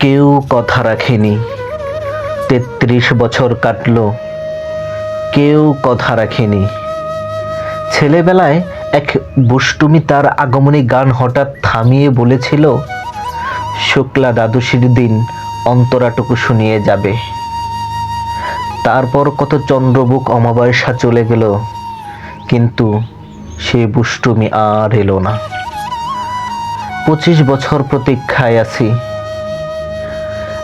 কেউ কথা রাখেনি। তেত্রিশ বছর কাটলো। কেউ কথা রাখেনি। ছেলেবেলায় এক বুষ্টুমি তার আগমনী গান হঠাৎ থামিয়ে বলেছিল, শুক্লা দ্বাদশীর দিন অন্তরাটুকু শুনিয়ে যাবে। তারপর কত চন্দ্রবুক অমাবস্যা চলে গেল, কিন্তু সে বুষ্টুমি আর এলো না। পঁচিশ বছর প্রতীক্ষায় আছি।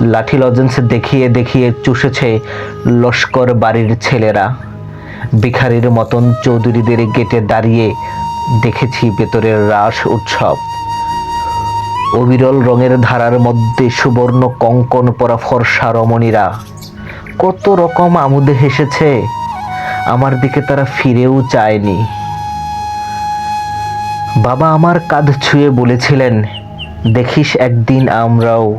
লাঠি লজেন্স দেখিয়ে দেখিয়ে চুষেছে লস্কর বাড়ির ছেলেরা। ভিখারির মতন চৌধুরীদের গেটে দাঁড়িয়ে দেখেছি ভেতরের রাস উৎসব। অবিরল রঙের ধারার মধ্যে সুবর্ণ কঙ্কন পরা ফর্সা রমণীরা। কত রকম আমুদে হেসেছে। আমার দিকে তারা ফিরেও চায়নি। বাবা আমার কাঁধ ছুঁয়ে বলেছিলেন, দেখিস একদিন আমরাও।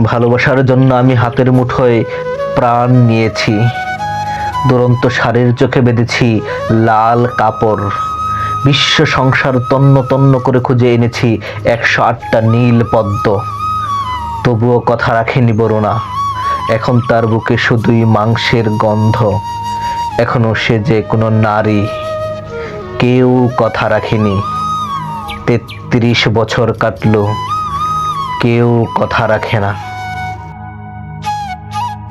ভালোবাসার জন্য আমি হাতের মুঠোয় প্রাণ নিয়েছি। দুরন্ত সারের চোখে বেঁধেছি লাল কাপড়। বিশ্ব সংসার তন্ন তন্ন করে খুঁজে এনেছি একশো আটটা নীল পদ্ম। তবুও কথা রাখেনি বরুণা, এখন তার বুকে শুধুই মাংসের গন্ধ। এখনও সে যে কোনো নারী, কেউ কথা রাখেনি। তেত্রিশ বছর কাটলো। কেউ কথা রাখে না।